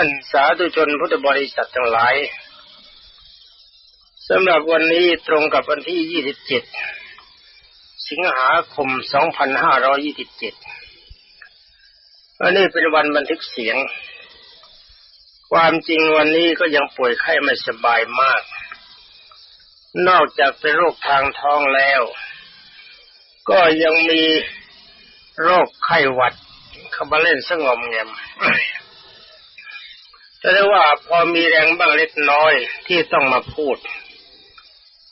านสาธุชนพุทธบริษัททั้งหลายสำหรับวันนี้ตรงกับวันที่ 27 สิงหาคม 2527อันนี้เป็นวันบันทึกเสียง ความจริงวันนี้ก็ยังป่วยไข้ไม่สบายมาก นอกจากเป็นโรคทางท้องแล้ว ก็ยังมีโรคไข้หวัดเข้ามาเล่นสงบเงม แต่ได้ว่าพอมีแรงบ้างเล็กน้อยที่ต้องมาพูด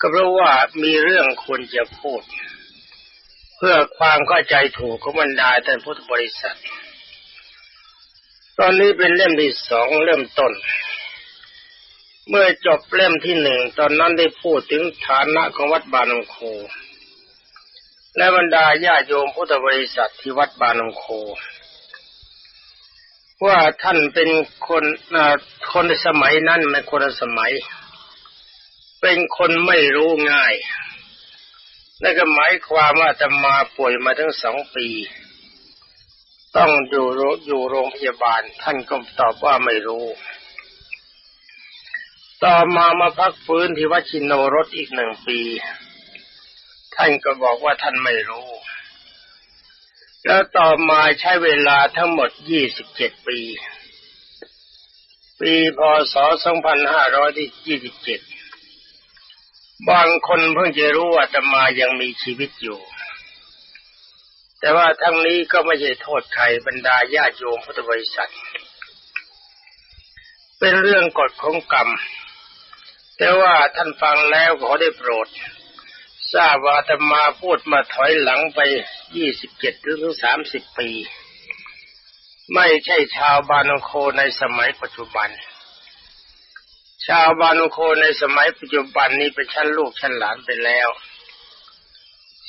ก็เพราะว่ามีเรื่องควรจะพูด เพื่อความเข้าใจถูกของบรรดาท่านพุทธบริษัท ตอนนี้เป็นเล่มที่สองเริ่มต้น เมื่อจบเล่มที่หนึ่งตอนนั้นได้พูดถึงฐานะของวัดบานงโค และบรรดาญาโยมพุทธบริษัทที่วัดบานงโค ว่าท่านเป็นคนคนสมัยนั้นไม่คนสมัย เป็นคนไม่รู้ง่ายนั่นก็หมายความว่าจะมาป่วยมาทั้งสองปี ต้องอยู่อยู่โรงพยาบาล ท่านก็ตอบว่าไม่รู้ ต่อมามาพักฟื้นที่วัชินโนรสอีกหนึ่งปี ท่านก็บอกว่าท่านไม่รู้ แล้วต่อมาใช้เวลาทั้งหมด 27 ปี ปีพศ 2527 บางคนเพิ่งจะรู้ว่าจะมายังมีชีวิตอยู่ แต่ว่าทั้งนี้ก็ไม่ใช่โทษใครบรรดาญาโยมพุทธบริษัท เป็นเรื่องกฎของกรรม แต่ว่าท่านฟังแล้วขอได้โปรดทราบว่าธรรมาพูดมาถอยหลังไป ยี่สิบเจ็ดถึงสามสิบปี ไม่ใช่ชาวบานโคในสมัยปัจจุบัน ชาวบานโคในสมัยปัจจุบันนี้เป็นชั้นลูกชั้นหลานไปแล้ว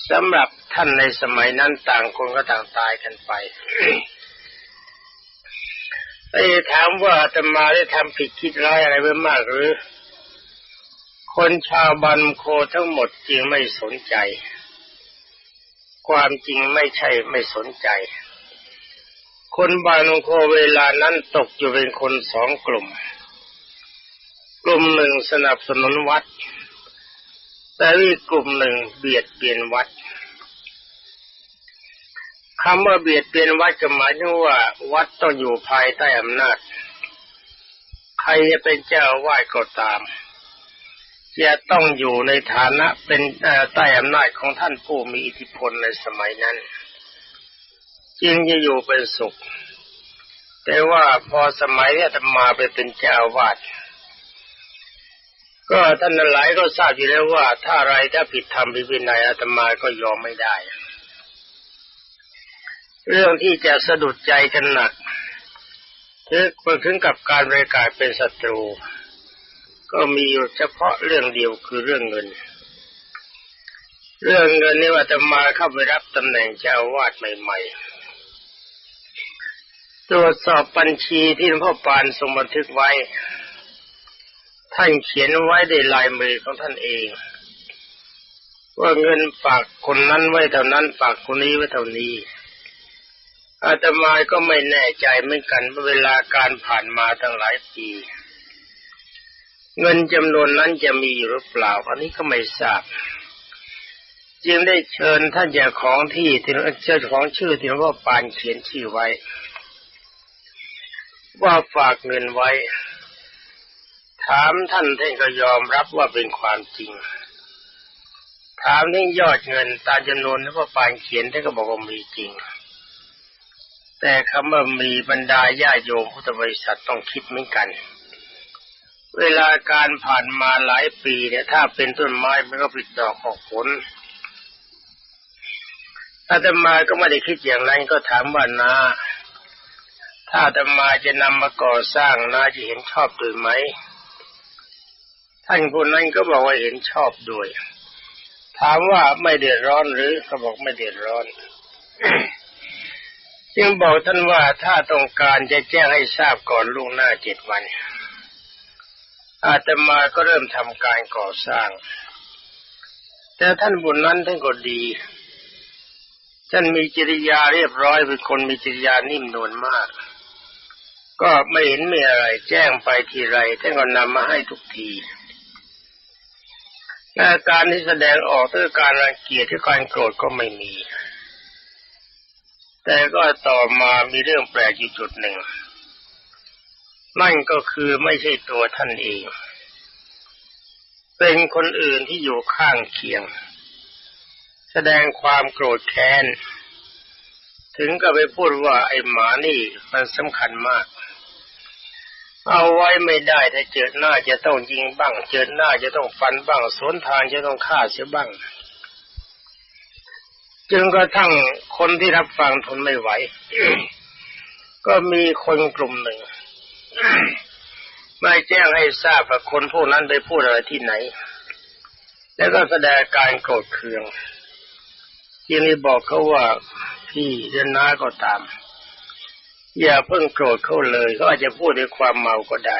สำหรับท่านในสมัยนั้นต่างคนก็ต่างตายกันไปไอ้ถามว่าธรรมาได้ทำผิดคิดร้ายอะไรไว้มากหรือ คนชาวบันโคทั้งหมดจริงไม่สนใจ ความจริงไม่ใช่ไม่สนใจ คนบานโคเวลานั้นตกอยู่เป็นคนสองกลุ่ม กลุ่มหนึ่งสนับสนุนวัด แต่อีกกลุ่มหนึ่งเบียดเบียนวัดคำว่าเบียดเบียนวัดก็หมายถึงว่า วัดต้องอยู่ภายใต้อำนาจ ใครจะเป็นเจ้าวาดก็ตาม จะต้องอยู่ในฐานะเป็นใต้อำนาจของท่านผู้มีอิทธิพลในสมัยนั้น จึงจะอยู่เป็นสุข แต่ว่าพอสมัยนี้ธรรมาไปเป็นเจ้าวาดก็ท่านหลายก็ทราบอยู่แล้วว่า ถ้าอะไรถ้าผิดธรรมผิดวินัยอาตมาก็ยอมไม่ได้ เรื่องที่จะสะดุดใจกันหนักถึงถึงกับการบริการเป็นศัตรู ก็มีอยู่เฉพาะเรื่องเดียวคือเรื่องเงิน เรื่องเงินนี่ว่าจะมาเข้าไปรับตำแหน่งเจ้าวาดใหม่ ๆ ตรวจสอบบัญชีที่หลวงพ่อปานทรงบันทึกไว้ ท่านเขียนไว้ในลายมือของท่านเอง ว่าเงินฝากคนนั้นไว้เท่านั้นฝากคนนี้ไว้เท่านี้อาตมาก็ไม่แน่ใจเหมือนกันเวลาการผ่านมาตั้งหลายปี เงินจำนวนนั้นจะมีอยู่หรือเปล่าอันนี้ก็ไม่ทราบ จึงได้เชิญท่านเจ้าของที่ที่เจ้าของชื่อที่หลวงพ่อปานเขียนชื่อไว้ ว่าฝากเงินไว้ ถามท่านท่านก็ยอมรับว่าเป็นความจริง ถามเรื่องยอดเงินตามจำนวนที่พ่อปานเขียนท่านก็บอกว่ามีจริง แต่คำว่ามีบรรดาญาโยมพุทธบริษัทต้องคิดเหมือนกัน เวลาการผ่านมาหลายปีเนี่ยถ้าเป็นต้นไม้มันก็ปิดดอกออกผลอาตมาก็ไม่ได้คิดอย่างนั้นก็ถามว่านาถ้าอาตมาจะนำมาก่อสร้างนาจะเห็นชอบด้วยไหม ท่านคนนั้นก็บอกว่าเห็นชอบด้วย ถามว่าไม่เดือดร้อนหรือเขาบอกไม่เดือดร้อนจึงบอกท่านว่าถ้าต้องการจะแจ้งให้ทราบก่อนล่วงหน้าเจ็ดวัน อาตมาก็เริ่มทำการก่อสร้าง แต่ท่านบุญนั้นท่านก็ดี ท่านมีจริยาเรียบร้อยเป็นคนมีจริยานิ่มนวลมาก ก็ไม่เห็นมีอะไร แจ้งไปทีไรท่านก็นำมาให้ทุกทีและการที่แสดงออกด้วยการรังเกียจที่การโกรธก็ไม่มี แต่ก็ต่อมามีเรื่องแปลกอยู่จุดหนึ่ง นั่นก็คือไม่ใช่ตัวท่านเอง เป็นคนอื่นที่อยู่ข้างเคียง แสดงความโกรธแค้น ถึงกับไปพูดว่าไอ้หมานี่มันสำคัญมาก เอาไว้ไม่ได้ถ้าเจอหน้าจะต้องยิงบ้าง เจอหน้าจะต้องฟันบ้างสวนทางจะต้องฆ่าเสียบ้าง จึงกระทั่งคนที่รับฟังทนไม่ไหว ก็มีคนกลุ่มหนึ่ง ไม่แจ้งให้ทราบว่าคนพวกนั้นไปพูดอะไรที่ไหน แล้วก็แสดงการโกรธเคืองทีนี้บอกเขาว่าพี่เดินน้าก็ตาม อย่าเพิ่งโกรธเขาเลยเขาอาจจะพูดด้วยความเมาก็ได้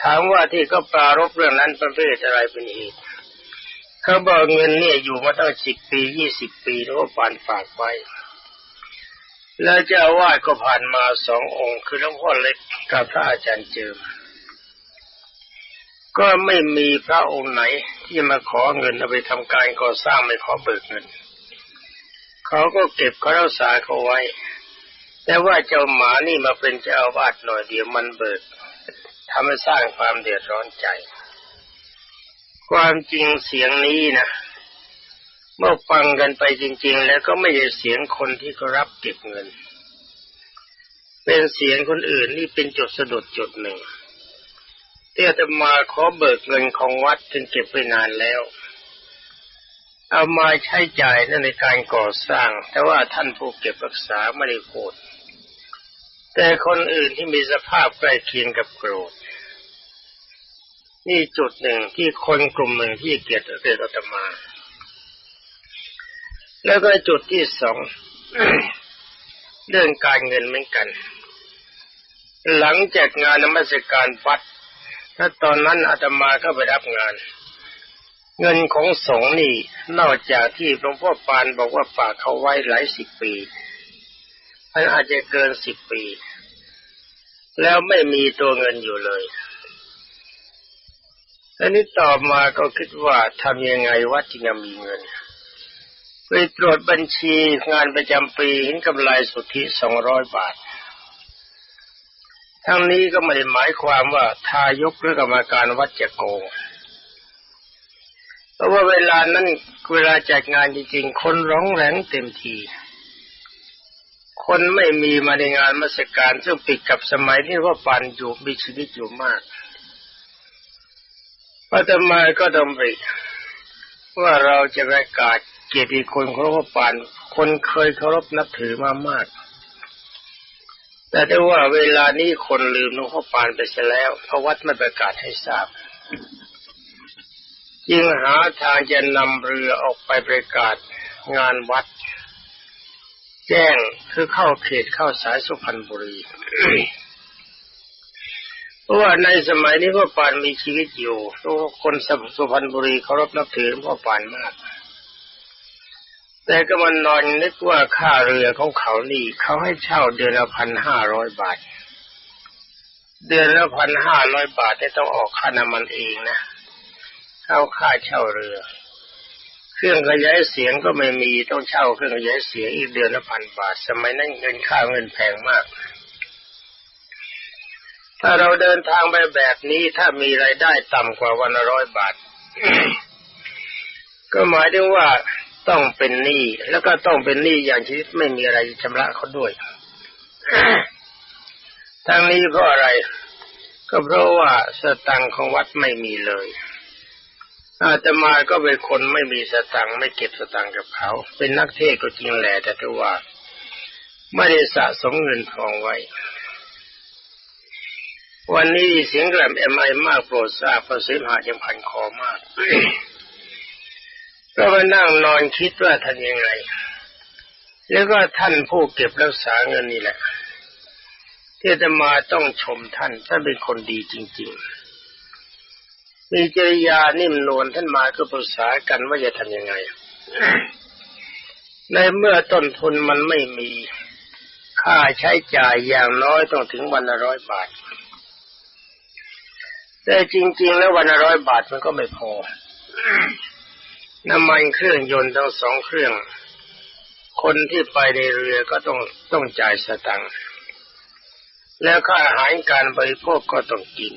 ถามว่าที่เขาปรารบเรื่องนั้นประเภทอะไรเป็นเหตุเขาบอกเงินเนี่ยอยู่มาตั้งสิบปียี่สิบปีแล้วก็ปานฝากไว้ แล้วเจ้าอาวาสก็ผ่านมาสององค์ คือหลวงพ่อเล็กกับพระอาจารย์เจิม ก็ไม่มีพระองค์ไหนที่มาขอเงินเอาไปทำการก่อสร้างไม่ขอเบิกเงิน เขาก็เก็บเขารักษาเขาไว้ แต่ว่าเจ้าหมานี่มาเป็นเจ้าอาวาสหน่อยเดียวมันเบิกทำให้สร้างความเดือดร้อนใจ ความจริงเสียงนี้นะ เมื่อฟังกันไปจริง ๆ แล้วก็ไม่ใช่เสียงคนที่เขารับเก็บเงิน เป็นเสียงคนอื่นนี่เป็นจุดสะดุดจุดหนึ่งเที่จะมาขอเบิกเงินของวัดจึงเก็บไปนานแล้ว เอามาใช้จ่ายในการก่อสร้าง แต่ว่าท่านผู้เก็บรักษาไม่ได้พูดแต่คนอื่นที่มีสภาพใกล้เคียงกับโกรธนี่จุดหนึ่งที่คนกลุ่มหนึ่งที่เกียรติเกียรติอาตมา แล้วก็จุดที่สองเรื่องการเงินเหมือนกัน หลังจากงานนมัสการวัดถ้าตอนนั้นอาตมาก็ไปรับงาน เงินของสงฆ์นี่นอกจากที่หลวงพ่อปานบอกว่าฝากเขาไว้หลายสิบปีมันอาจจะเกินสิบปี แล้วไม่มีตัวเงินอยู่เลยอันนี้ต่อมาก็คิดว่าทำยังไงวัดจึงจะมีเงิน ตรวจบัญชีงานประจำปีเห็นกำไรสุทธิสองร้อยบาท ทั้งนี้ก็ไม่ได้หมายความว่าทายกหรือกรรมการวัดจะโกงเพราะว่าเวลานั้นเวลาจัดงานจริงๆ คนร้องแรงเต็มที คนไม่มีมาในงานมาสการซึ่งปิดกับสมัยที่ว่าปันอยู่มีชีวิตอยู่มากอาตมาก็ดำริว่าเราจะประกาศ กียรติคุณของพระปาน คนเคยเคารพนับถือมามาก แต่ได้ว่าเวลานี้คนลืมหลวงพ่อปานไปเสียแล้วเพราะวัดไม่ประกาศให้ทราบยิ่งหาทางจะนำเรือออกไปประกาศงานวัด แจ้งคือเข้าเขตเข้าสายสุพรรณบุรีเพราะว่าในสมัยนี้พ่อปานมีชีวิตอยู่คนสุพรรณบุรีเคารพนับถือพ่อปานมาก แต่ก็มันนอนนึกว่าค่าเรือของเขานี่เขาให้เช่าเดือนละพันห้าร้อยบาท เดือนละพันห้าร้อยบาทได้ต้องออกค่าน้ำมันเองนะเข้าค่าเช่าเรือ เครื่องขยายเสียงก็ไม่มีต้องเช่าเครื่องขยายเสียงอีกเดือนละพันบาท สมัยนั้นเงินค่าเงินแพงมาก ถ้าเราเดินทางไปแบบนี้ถ้ามีไรายได้ต่ำกว่าวันละร้อยบาท ก็หมายถึงว่า ต้องเป็นหนี้แล้วก็ต้องเป็นหนี้อย่างที่ไม่มีอะไรชำระเขาด้วยทั้งนี้เพราะอะไร ก็เพราะว่าสตังของวัดไม่มีเลย อาตมาก็เป็นคนไม่มีสตังไม่เก็บสตังกับเขา เป็นนักเทศก็จริงแหละแต่ถือว่า ไม่ได้สะสมเงินทองไว้ วันนี้เสียงแกรมเอ็มไอมากโปรดทราบเพราะเสมหะยังพันคอมาก ก็มานั่งนอนคิดว่าทำยังไง แล้วก็ท่านผู้เก็บรักษาเงินนี่แหละ ที่จะมาต้องชมท่านท่านเป็นคนดีจริง ๆ มีจริยานิ่มนวลท่านมาก็ปรึกษากันว่าจะทำยังไง ในเมื่อต้นทุนมันไม่มีคค่าใช้จ่ายอย่างน้อยต้องถึงวันละร้อยบาท แต่จริง ๆ แล้ววันละร้อยบาทมันก็ไม่พอ น้ำมันเครื่องยนต์ทั้งสองเครื่อง คนที่ไปในเรือก็ต้องต้องจ่ายสตังค์แล้วค่าอาหารการบริโภคก็ต้องกิน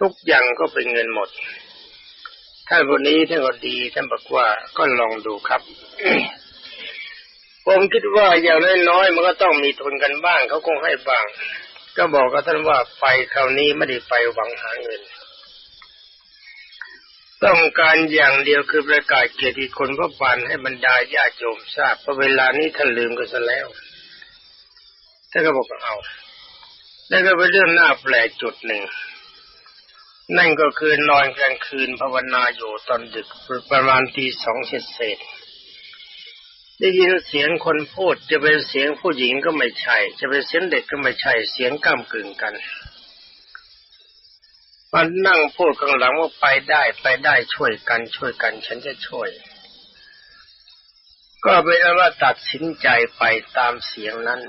ทุกอย่างก็เป็นเงินหมด ท่านคนนี้ท่านก็ดีท่านบอกว่าก็ลองดูครับ ผมคิดว่าอย่างน้อยๆมันก็ต้องมีทุนกันบ้างเขาคงให้บ้าง ก็บอกกับท่านว่าไปคราวนี้ไม่ได้ไปหวังหาเงิน ต้องการอย่างเดียวคือประกาศเกียรติคุณพระปานให้บรรดาญาติโยมทราบเพราะเวลานี้ท่านลืมกันซะแล้วท่านก็บอกเอาแล้วก็เป็นเรื่องน่าแปลกจุดหนึ่ง นั่นก็คือนอนกลางคืนภาวนาอยู่ตอนดึกประมาณตีสองเศษเศษได้ยินเสียงคนพูดจะเป็นเสียงผู้หญิงก็ไม่ใช่ จะเป็นเสียงเด็กก็ไม่ใช่เสียงก้ามกึ่งกัน มันนั่งพูดข้างหลังว่าไปได้ไปได้ช่วยกันช่วยกัน ฉันจะช่วย ก็เป็นว่าตัดสินใจไปตามเสียงนั้น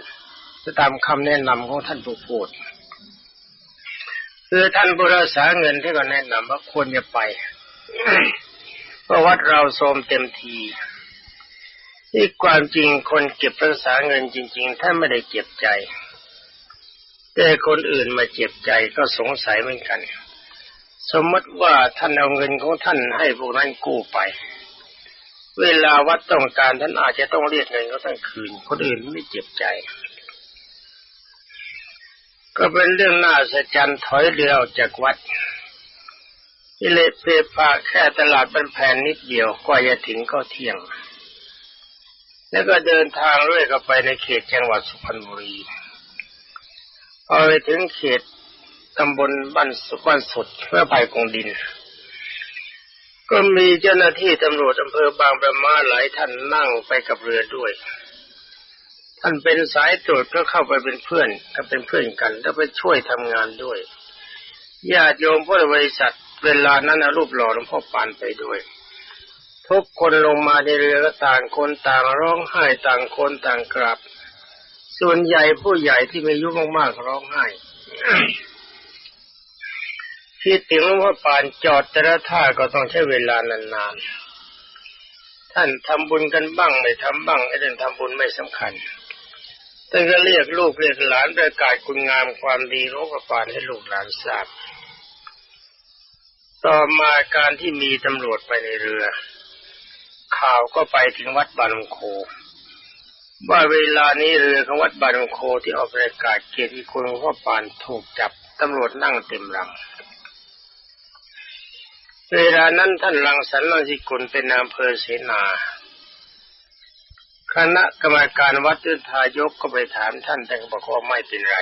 ตามคำแนะนำของท่านผู้พูดคือท่านผู้รักษาเงินที่ก็แนะนำว่าควรจะไปเพราะวัดเราโทมเต็มทีที่ความจริงคนเก็บรักษาเงินจริงๆท่านไม่ได้เก็บใจ แต่คนอื่นมาเจ็บใจก็สงสัยเหมือนกัน สมมติว่าท่านเอาเงินของท่านให้พวกนั้นกู้ไป เวลาวัดต้องการท่านอาจจะต้องเรียกเงินเขาทั้งคืน คนอื่นไม่เจ็บใจ ก็เป็นเรื่องน่าสะใจถอยเรือออกจากวัดอิเลเปปาแค่ตลาดบันแผ่นนิดเดียวกว่าจะถึงก็เที่ยง แล้วก็เดินทางเรื่อยเข้าไปในเขตจังหวัดสุพรรณบุรีพอไปถึงเขต ตำบลบ้านสุบ้านสุดเพื่อภัยกงดิน ก็มีเจ้าหน้าที่ตำรวจอำเภอบางประมาหลายท่านนั่งไปกับเรือด้วย ท่านเป็นสายตรวจก็เข้าไปเป็นเพื่อนก็เป็นเพื่อนกัน แล้วไปช่วยทำงานด้วยญาติโยมพุทธบริษัทเวลานั้นรูปหล่อหลวงพ่อปานไปด้วยทุกคนลงมาในเรือก็ต่างคนต่างร้องไห้ต่างคนต่างกราบ ส่วนใหญ่ผู้ใหญ่ที่มีอายุมากๆร้องไห้ คิดถึงว่าป่านจอดแต่ละท่าก็ต้องใช้เวลานานๆ ท่านทำบุญกันบ้างไม่ทำบ้างไอ้เรื่องทำบุญไม่สำคัญแต่ก็เรียกลูกเรียกหลานประกาศคุณงามความดีของพระปานให้ลูกหลานทราบ ต่อมาการที่มีตำรวจไปในเรือ ข่าวก็ไปถึงวัดบานงโคว่าเวลานี้เรือของวัดบานงโคที่ออกประกาศเกียรติคุณพ่อปานถูกจับตำรวจนั่งเต็มรัง เวลานั้นท่านรังสรรค์ลังสิกุลเป็นนายอำเภอเสนาคณะกรรมการวัดยุทธายกก็ไปถามท่านแต่ก็บอกว่าไม่เป็นไร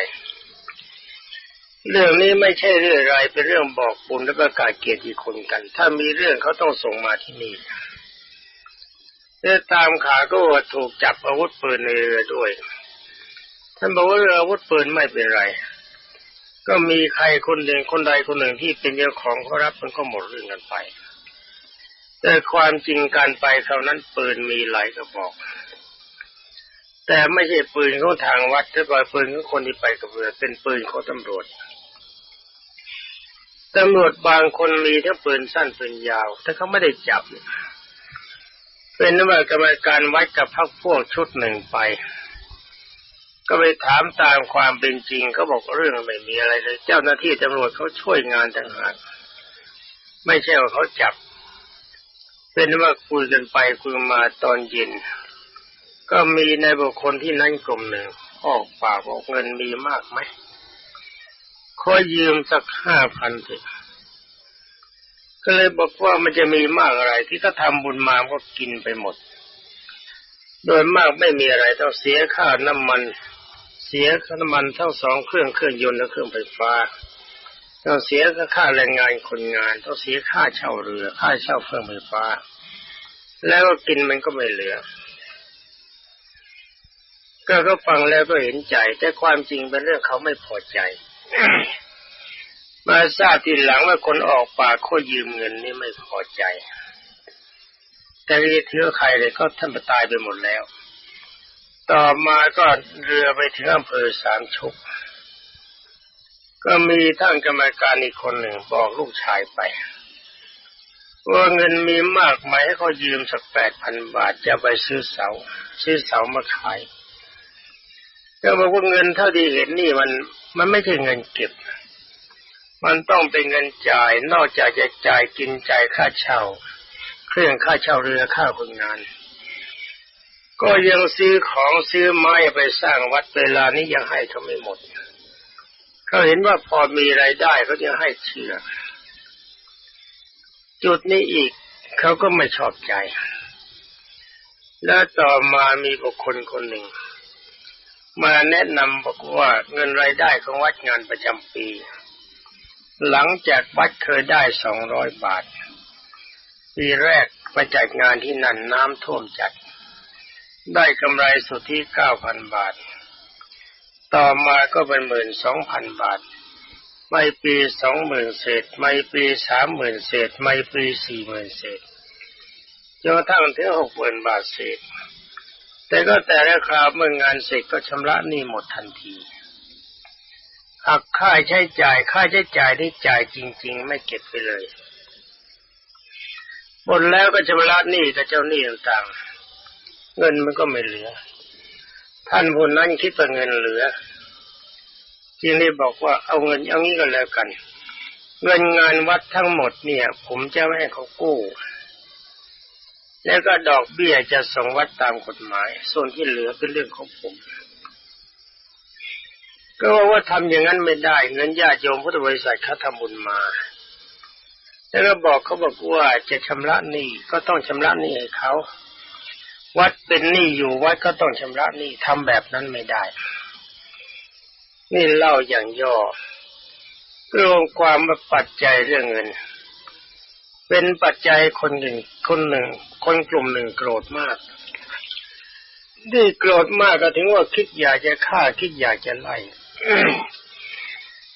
เรื่องนี้ไม่ใช่เรื่องไรเป็นเรื่องบอกบุญและประกาศเกียรติคุณกัน ถ้ามีเรื่องเขาต้องส่งมาที่นี่เรือตามขาก็ถูกจับอาวุธปืนในเรือด้วย ท่านบอกว่าเรืออาวุธปืนไม่เป็นไร ก็มีใครคนหนึ่งคนใดคนหนึ่งที่เป็นเจ้าของเขารับมันก็หมดเรื่องกันไป แต่ความจริงการไปคราวนั้นปืนมีหลายกระบอก แต่ไม่ใช่ปืนของทางวัดแต่ปล่อยปืนของคนที่ไปกับเรือเป็นปืนของตำรวจตำรวจบางคนมีทั้งปืนสั้นปืนยาวแต่เขาไม่ได้จับ เป็นว่ากรรมการวัดกับพักพวกชุดหนึ่งไป ก็ไปถามตามความเป็นจริงเขาบอกเรื่องไม่มีอะไรเลย เจ้าหน้าที่ตำรวจเขาช่วยงานต่างหากไม่ใช่ว่าเขาจับ เป็นว่าคุยกันไปคุยมาตอนเย็น ก็มีในบุคคลที่นั่นกลุ่มหนึ่งออกปากบอกเงินมีมากไหมขอยืมสักห้าพันเถอะก็เลยบอกว่ามันจะมีมากอะไร ที่เขาทาบุญมาก็กินไปหมด โดยมากไม่มีอะไรต้องเสียค่าน้ำมัน เสียค่าน้ำมันทั้งสองเครื่องเครื่องยนต์และเครื่องไฟฟ้า ต้องเสียค่าแรงงานคนงาน ต้องเสียค่าเช่าเรือ ค่าเช่าเครื่องไฟฟ้า แล้วก็กินมันก็ไม่เหลือ ก็ก็ฟังแล้วก็เห็นใจ แต่ความจริงเป็นเรื่องเขาไม่พอใจมาทราบทีหลังว่าคนออกปากเขายืมเงินนี่ไม่พอใจ แต่เรียกเทือใครเลยก็ท่านตายไปหมดแล้ว ต่อมาก็เรือไปถึงอำเภอสามชุก ก็มีท่านกรรมการอีกคนหนึ่งบอกลูกชายไปว่าเงินมีมากไหมให้เขายืมสักแปดพันบาทจะไปซื้อเสา ซื้อเสามาขายก็บอกว่าเงินเท่าที่เห็นนี่มันมันไม่ใช่เงินเก็บ มันต้องเป็นเงินจ่าย นอกจากจะจ่ายกินจ่ายค่าเช่า เครื่องค่าเช่าเรือค่าคนงาน ก็ยังซื้อของซื้อไม้ไปสร้างวัดเวลานี้ยังให้เขาไม่หมดเขาเห็นว่าพอมีไรายได้เขาจะให้เชื่อ จุดนี้อีกเขาก็ไม่ชอบใจ แล้วต่อมามีบุคคลคนหนึ่ง มาแนะนำบอกว่าเงินรายได้ของวัดงานประจำปี หลังจากวัดเคยได้สองร้อยบาท ปีแรกไปจัดงานที่นั่นน้ำท่วมจัด ได้กำไรสุทธิเก้าพันบาท ต่อมาก็เป็นหมื่นสองพันบาท ไม่ปีสองหมื่นเศษ ไม่ปีสามหมื่นเศษ ไม่ปีสี่หมื่นเศษจนกระทั่งถึงหกหมื่นบาทเศษ แต่ก็แต่ละคราวเมื่องานเสร็จก็ชำระหนี้หมดทันทีหักค่าใช้จ่ายค่าใช้จ่ายที่จ่ายจริง ๆ ไม่เก็บไปเลยหมดแล้วก็ชำระหนี้กับเจ้าหนี้ต่างๆ เงินมันก็ไม่เหลือ ท่านผู้นั้นคิดว่าเงินเหลือจึงได้บอกว่าเอาเงินเอางี้ก็แล้วกัน เงินงานวัดทั้งหมดเนี่ย ผมจะไม่ให้เขากู้ แล้วก็ดอกเบี้ยจะส่งวัดตามกฎหมาย ส่วนที่เหลือเป็นเรื่องของผม ก็ว่าว่าทำอย่างนั้นไม่ได้ เงินญาติโยมพุทธบริษัทเขาทำบุญมา แล้วก็บอกเขาบอกว่าจะชำระหนี้ก็ต้องชำระหนี้ให้เขา วัดเป็นหนี้อยู่วัดก็ต้องชำระหนี้ทำแบบนั้นไม่ได้ นี่เล่าอย่างย่อรวมความว่าปัจจัยเรื่องเงิน เป็นปัจจัยคนหนึ่ง คนหนึ่ง คนกลุ่มหนึ่งโกรธมากที่โกรธมากก็ถึงว่าคิดอยากจะฆ่าคิดอยากจะไล่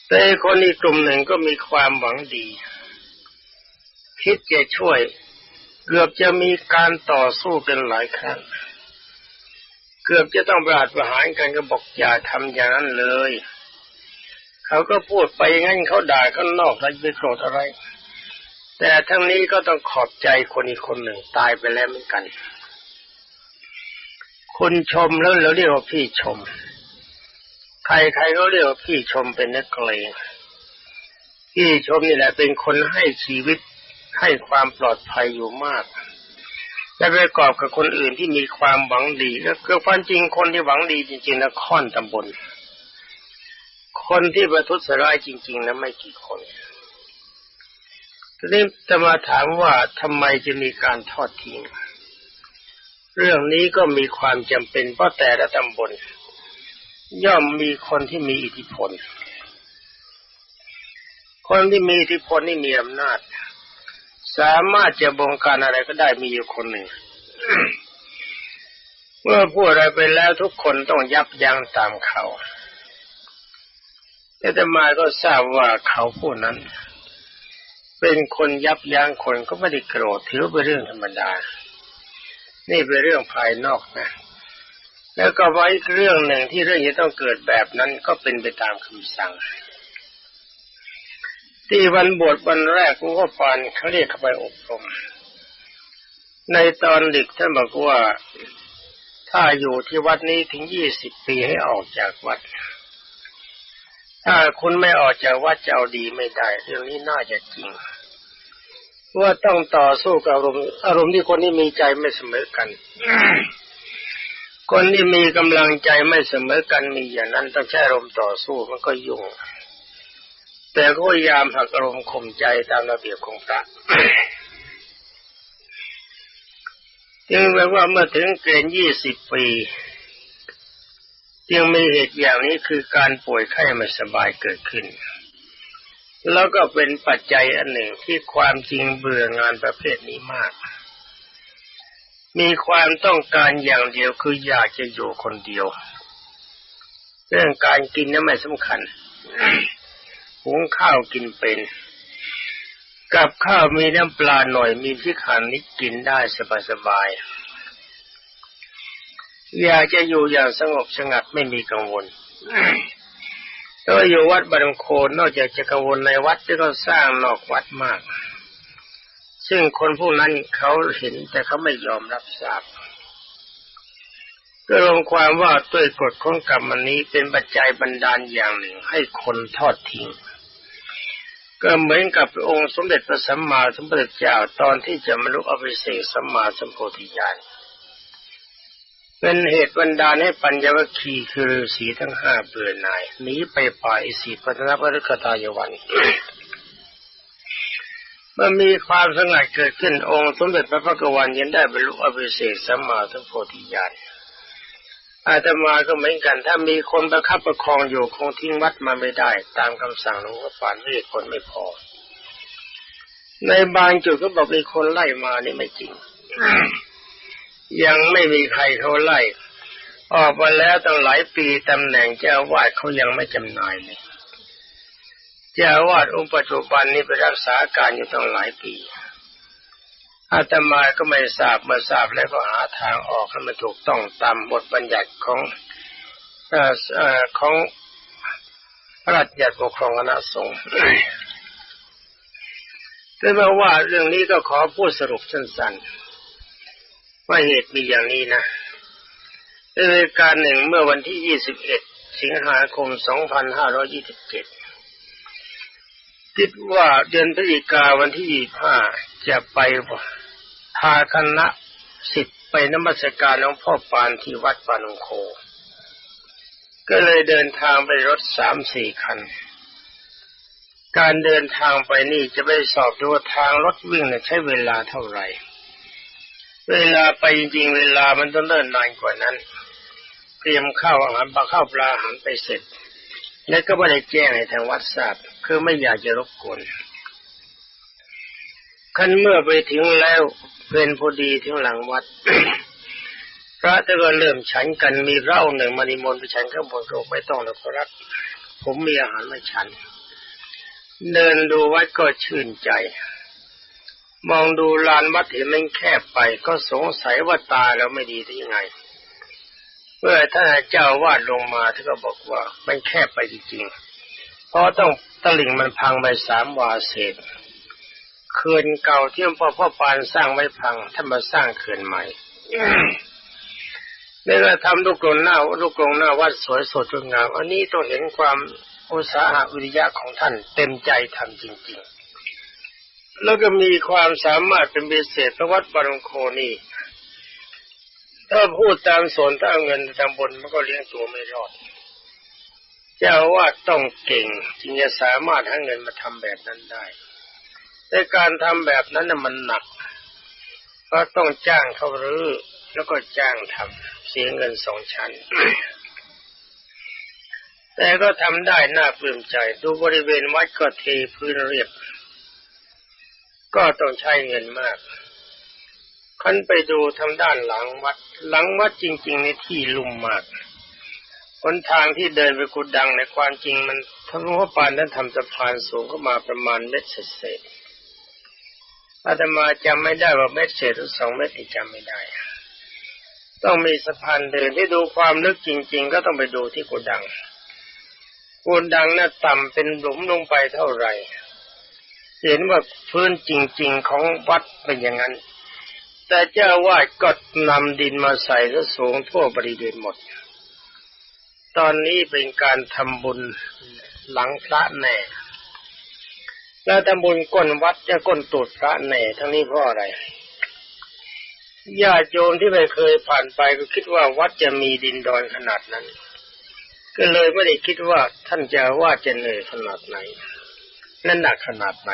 แต่คนอีกกลุ่มหนึ่งก็มีความหวังดี คิดจะช่วย เกือบจะมีการต่อสู้กันหลายครั้ง เกือบจะต้องประหารประหารกันก็บอกอย่าทำอย่างนั้นเลย เขาก็พูดไปงั้นเขาด่าเขานอกแล้วไปโกรธอะไร แต่ทั้งนี้ก็ต้องขอบใจคนอีกคนหนึ่งตายไปแล้วเหมือนกันคุณชมแล้วเราเรียกว่าพี่ชม ใครๆก็เรียกว่าพี่ชมเป็นนักเลงพี่ชมนี่แหละเป็นคนให้ชีวิต ให้ความปลอดภัยอยู่มากและประกอบกับคนอื่นที่มีความหวังดีก็คือความจริงคนที่หวังดีจริงๆนะค่อนตำบล คนที่ประทุษร้ายจริง ๆนะไม่กี่คนทีนี้จะมาถามว่าทำไมจะมีการทอดทิ้งเรื่องนี้ก็มีความจำเป็นเพราะแต่ละตำบล ย่อมมีคนที่มีอิทธิพล คนที่มีอิทธิพลนี่มีอำนาจ สามารถจะบงการอะไรก็ได้มีอยู่คนหนึ่ง เมื่อพูดอะไรไปแล้วทุกคนต้องยับยั้งตามเขาแต่มาก็ทราบว่าเขาผู้นั้น เป็นคนยับยั้งคนก็ไม่ได้โกรธถือเป็นเรื่องธรรมดา นี่เป็นเรื่องภายนอกนะ แล้วก็ไว้เรื่องหนึ่งที่เรื่องจะต้องเกิดแบบนั้นก็เป็นไปตามคำสั่ง ที่วันบวชวันแรกก็ปานเขาเรียกเข้าไปอบรม ในตอนดึกท่านบอกว่าถ้าอยู่ที่วัดนี้ถึงยี่สิบปีให้ออกจากวัด ถ้าคุณไม่ออกจากวัดจะเอาดีไม่ได้เรื่องนี้น่าจะจริงว่าต้องต่อสู้กับอารมณ์อารมณ์ที่คนที่มีใจไม่เสมอกัน คนที่มีกำลังใจไม่เสมอกันมีอย่างนั้นต้องใช้อารมณ์ต่อสู้มันก็ยุ่ง แต่ก็พยายามหักอารมณ์ข่มใจตามระเบียบของพระจึงแปลว่าเมื่อถึงเกณฑ์ยี่สิบปีจึงมีเหตุอย่างนี้คือการป่วยไข้ไม่สบายเกิดขึ้น แล้วก็เป็นปัจจัยอันหนึ่งที่ความจริงเบื่องานประเภทนี้มาก มีความต้องการอย่างเดียวคืออยากจะอยู่คนเดียว เรื่องการกินนั้นไม่สำคัญ หุงข้าวกินเป็น กับข้าวมีน้ำปลาหน่อยมีพริกขันนิดกินได้สบายๆอยากจะอยู่อย่างสงบสงัดไม่มีกังวลก็อยู่วัดบารมโคนนอกจากจะกังวลในวัดที่เขาสร้างนอกวัดมาก ซึ่งคนพวกนั้นเขาเห็นแต่เขาไม่ยอมรับทราบก็รวมความว่าด้วยกฎของกรรมอันนี้เป็นปัจจัยบันดาลอย่างหนึ่งให้คนทอดทิ้ง ก็เหมือนกับองค์สมเด็จพระสัมมาสัมพุทธเจ้าตอนที่จะมรุอภิเษกสัมมาสัมโพธิญาณเป็นเหตุบันดาลให้ปัญญวคีคือฤาษีทั้งห้าเบื่อหน่ายหนีไปป่าอิสิปตนปริกตายวันเมื่อมีความสงัดเกิดขึ้นองค์ สมเด็จพระพักวันยังได้บรรลุอภิเษกสัมมาสัมโพธิญาณ อาตมาก็เหมือนกัน ถ้ามีคนประคับประคองอยู่คงทิ้งวัดมาไม่ได้ ตามคำสั่งหลวงพ่อปานเรียกคนไม่พอ ในบางจุดก็บอกมีคนไล่มานี่ไม่จริง ยังไม่มีใครเขาไล่ ออกมาแล้วตั้งหลายปีตำแหน่งเจ้าวาดเขายังไม่จำหน่ายเลยเจ้าวาดองค์ปัจจุบันนี้ไปรักษาการอยู่ตั้งหลายปี อาตมาก็ไม่ทราบมาทราบแล้วก็หาทางออกให้มันถูกต้องตามบทบัญญัติของออของพระราชบัญญัติปกครองคณะสงฆ์แต่เมื่อว่าเรื่องนี้ก็ขอพูดสรุปสั้นๆว่าเหตุมีอย่างนี้นะในรายการหนึ่งเมื่อวันที่ 21 สิงหาคม 2527 คิดว่าเดือนพฤศจิกาวันที่ 25 จะไปพาคณะสิทธิ์ไปนมัสการหลวงพ่อปานที่วัดปานงโค ก็เลยเดินทางไปรถสามสี่คัน การเดินทางไปนี่จะไปสอบดูว่าทางรถวิ่งเนี่ยใช้เวลาเท่าไหร่ เวลาไปจริงๆเวลามันต้องเดินนานกว่านั้น เตรียมข้าวอาหารปลาข้าวปลาอาหารไปเสร็จ แล้วก็ไม่ได้แจ้งให้ทางวัดทราบคือไม่อยากจะรบกวนขั้นเมื่อไปถึงแล้ว เป็นพอดีถึงหลังวัด พระแต่ก็เริ่มฉันกันมีเล้าหนึ่งมานิมนต์ไปฉันข้างบนก็ไม่ต้องแล้วครับผมมีอาหารมาฉัน เดินดูวัดก็ชื่นใจ มองดูลานวัดเห็นมันแคบไป ก็สงสัยว่าตายแล้วไม่ดีได้ยังไงเมื่อท่านเจ้าวาดลงมาท่านก็บอกว่ามันแคบไปจริงๆเพราะต้องตลิ่งมันพังไปสามวาเศษ เขื่อนเก่าที่พ่อพ่อปานสร้างไว้พังท่านมาสร้างเขื่อนใหม่นี่ก็ทำลูกกรงหน้าลูกกรงหน้าวัดสวยสดงดงามอันนี้ต้องเห็นความอุตสาหะวิริยะของท่านเต็มใจทำจริง ๆ แล้วก็มีความสามารถเป็นพิเศษพระวัดบารมโคนี่ ถ้าพูดตามสนถ้าเอาเงินตามบนมันก็เลี้ยงตัวไม่รอด เจ้าว่าต้องเก่งจึงจะสามารถหาเงินมาทำแบบนั้นได้ แต่การทำแบบนั้นน่ะมันหนัก ก็ต้องจ้างเขารื้อแล้วก็จ้างทำเสียเงินสองชั้น แต่ก็ทำได้น่าปลื้มใจ ดูบริเวณวัดก็เทพื้นเรียบ ก็ต้องใช้เงินมากคันไปดูทางด้านหลังวัด หลังวัดจริง ๆ ในที่ลุ่มมากหนทางที่เดินไปกุดดังในความจริงมันทั้งหลวงพ่อปานนั้นทำสะพานสูงเข้ามาประมาณเมตรเศษ อาตมาจำไม่ได้ว่าเมตรเศษหรือสองเมตรจำไม่ได้ ต้องมีสะพานเดินที่ดูความลึกจริง ๆ ก็ต้องไปดูที่กุดังกุดังน่ะต่ำเป็นหลุมลงไปเท่าไหร่ เห็นว่าพื้นจริง ๆ ของวัดเป็นอย่างนั้น แต่เจ้าวาดก็นำดินมาใส่ก็สูงทั่วบริเวณหมด ตอนนี้เป็นการทำบุญหลังพระแน่ แล้วทำบุญก้นวัดจะก้นตูดพระแน่ทั้งนี้เพราะอะไรญาติโยมที่ไม่เคยผ่านไปก็คิดว่าวัดจะมีดินดอนขนาดนั้น ก็เลยไม่ได้คิดว่าท่านจะว่าจะเหนื่อยขนาดไหนและหนักขนาดไหน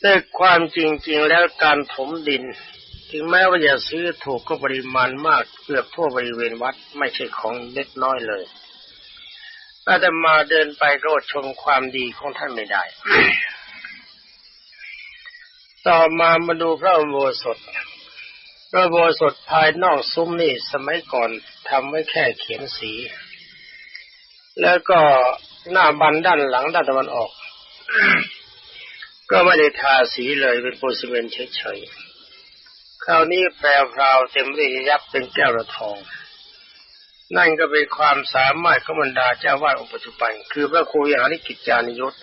แต่ความจริง ๆ แล้วการถมดิน ถึงแม้ว่าจะซื้อถูกก็ปริมาณมากเกือบทั่วบริเวณวัดไม่ใช่ของเล็กน้อยเลย อาตมาเดินไปก็อดชมความดีของท่านไม่ได้ ต่อมามาดูพระอุโบสถ พระอุโบสถภายนอกซุ้มนี่สมัยก่อนทำไว้แค่เขียนสี แล้วก็หน้าบันด้านหลังด้านตะวันออก ก็ไม่ได้ทาสีเลยเป็นปูนซีเมนต์เฉยๆคราวนี้แปลวพราวเต็มด้วยยับเป็นแก้วระทอง นั่นก็เป็นความสามารถของบรรดาเจ้าวาดองค์ปัจจุบัน คือพระครูยานิกิจจานิยศ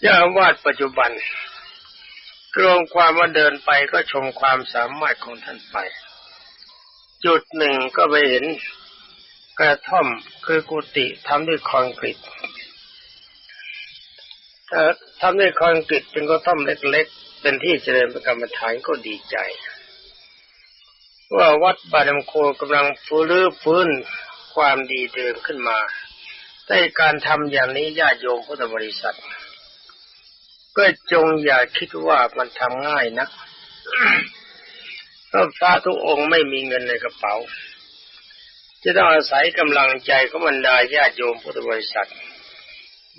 เจ้าวาดปัจจุบันกรวมความว่าเดินไปก็ชมความสามารถของท่านไป จุดหนึ่งก็ไปเห็นกระท่อมคือกุฏิทำด้วยคอนกรีตถ้าทำด้วยคอนกรีตเป็นกระท่อมเล็กๆ เป็นที่เจริญประกรรมฐานก็ดีใจ ว่าวัดบาดมโคกำลังฟื้นฟื้นความดีเดิมขึ้นมาแต่การทำอย่างนี้ญาติโยมพุทธบริษัท ก็จงอย่าคิดว่ามันทำง่ายนะเพราะพระทุกองค์ไม่มีเงินในกระเป๋า จะต้องอาศัยกำลังใจของบรรดาญาติโยมพุทธบริษัท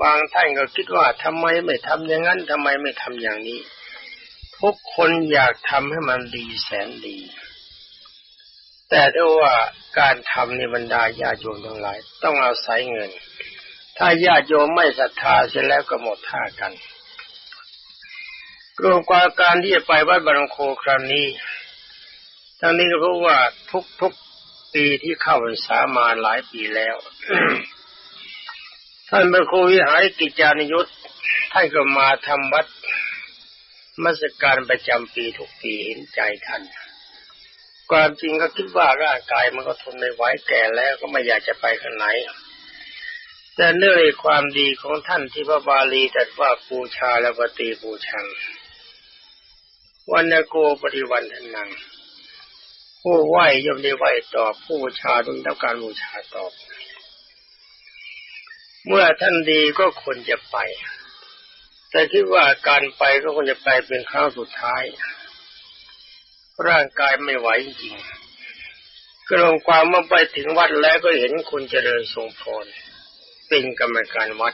บางท่านก็คิดว่าทำไมไม่ทำอย่างนั้นทำไมไม่ทำอย่างนี้ ทุกคนอยากทำให้มันดีแสนดี แต่ด้วยว่าการทำในบรรดาญาโยมทั้งหลาย ต้องอาศัยเงิน ถ้าญาโยมไม่ศรัทธาเสร็จแล้วก็หมดท่ากันรวมความการที่จะไปวัดบางโคครั้งนี้ทั้งนี้ก็เพราะว่าทุกๆปีที่เข้าพรรษามาหลายปีแล้วท่านพระครูวิหารกิจจานิยุทธท่านก็มาทำวัดมัสการประจำปีทุกปีเห็นใจท่าน ความจริงก็คิดว่าร่างกายมันก็ทนไม่ไหวแก่แล้วก็ไม่อยากจะไปข้างไหน แต่เนื่องในความดีของท่านที่พระบาลีตรัสว่าปูชาและปฏิปูชังวันโกปฏิวันทนัง ผู้ไหวย่อมได้ไหวตอบผู้บูชาต้องรับการบูชาตอบ เมื่อท่านดีก็ควรจะไป แต่คิดว่าการไปก็ควรจะไปเป็นครั้งสุดท้าย ร่างกายไม่ไหวจริงก็ลงความเมื่อไปถึงวัดแล้วก็เห็นคุณเจริญทรงพรเป็นกรรมการวัด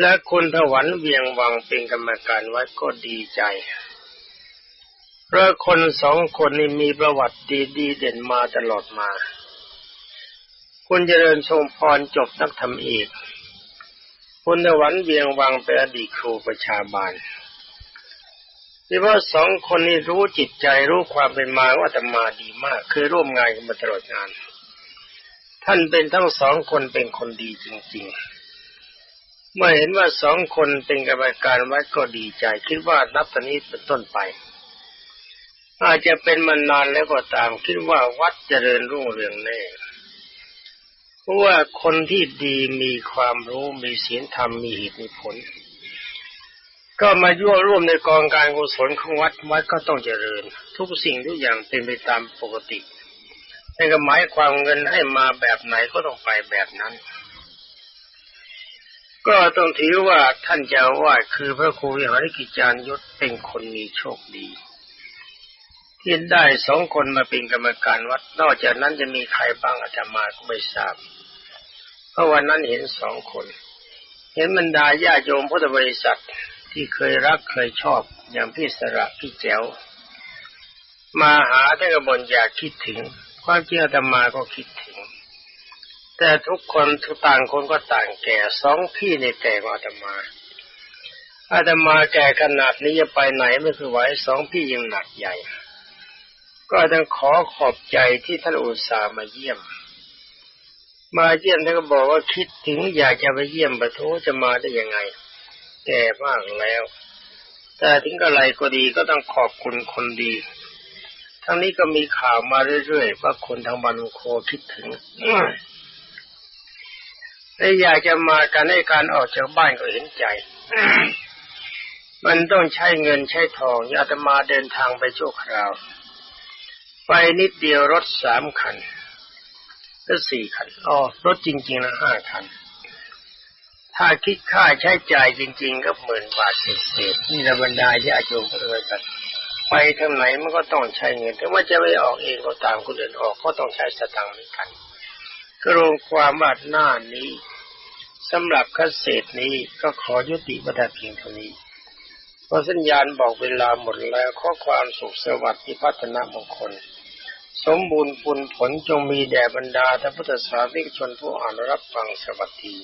และคุณถวันเวียงวังเป็นกรรมการวัดก็ดีใจเพราะคนสองคนนี้มีประวัติดีดีเด่นมาตลอดมา คุณเจริญทรงพรจบนักธรรมเอกคุณถวันเวียงวังเป็นอดีตครูประชาบาล ที่ว่าสองคนนี้รู้จิตใจรู้ความเป็นมาว่าธรรมาดีมากเคยร่วมงานกันมาตลอดงาน ท่านเป็นทั้งสองคนเป็นคนดีจริงๆ เมื่อเห็นว่าสองคนเป็นกรรมการวัดก็ดีใจ คิดว่านับตอนนี้เป็นต้นไป อาจจะเป็นมานานแล้วก็ตาม คิดว่าวัดเจริญรุ่งเรืองแน่เพราะว่าคนที่ดีมีความรู้มีศีลธรรมมีเหตุมีผล ก็มายั่วร่วมในกองการกุศลของวัดวัดก็ต้องเจริญ ทุกสิ่งทุกอย่างเป็นไปตามปกตินั่นก็หมายความเงินให้มาแบบไหนก็ต้องไปแบบนั้น ก็ต้องถือว่าท่านเจ้าวาดคือพระครูวิหารกิจารยศเป็นคนมีโชคดีที่ได้สองคนมาเป็นกรรมการวัด นอกจากนั้นจะมีใครบ้างอาจมาก็ไม่ทราบ เพราะวันนั้นเห็นสองคน เห็นบรรดาญาโยมพุทธบริษัท ที่เคยรักเคยชอบอย่างพี่สระพี่แจ๋วมาหาท่านกบนอยากคิดถึง ความจริงอาตมาก็คิดถึง แต่ทุกคนทุกต่างคนก็ต่างแก่สองพี่ในแก่กว่าอาตมาอาตมาแก่ขนาดนี้จะไปไหนไม่คือไหวสองพี่ยังหนักใหญ่ ก็ต้องขอขอบใจที่ท่านอุตส่าห์มาเยี่ยม มาเยี่ยมท่านก็บอกว่าคิดถึงอยากจะไปเยี่ยมปะโทจะมาได้ยังไง แก่มากแล้ว แต่ถึงกระไรก็ดีก็ต้องขอบคุณคนดี ทั้งนี้ก็มีข่าวมาเรื่อยๆว่าคนทางบันโคคิดถึงและอยากจะมากันให้การออกจากบ้านก็เห็นใจ มันต้องใช้เงินใช้ทองอาตมาเดินทางไปชั่วคราว ไปนิดเดียวรถสามคันก็สี่คัน อ๋อ รถจริงๆนะห้าคัน ถ้าคิดค่าใช้จ่ายจริง ๆ ก็หมื่นบาทเศษๆนี่ระบรรดาญาโยมพุทธบริษัทไปทางไหนมันก็ต้องใช้เงินถึงว่าจะไม่ออกเองก็ตามคนอื่นออกก็ต้องใช้สตังค์เหมือนกัน ก็รวมความว่าหน้านี้สำหรับคัสเศษนี้ก็ขอยุติประดับเพียงเท่านี้เพราะสัญญาณบอกเวลาหมดแล้วข้อความสุขสวัสดิ์ที่พัฒนามงคล สมบูรณ์ปุณผลจงมีแด่บรรดาท่านพุทธศาสนิกชนผู้อ่านรับฟังสวัสดี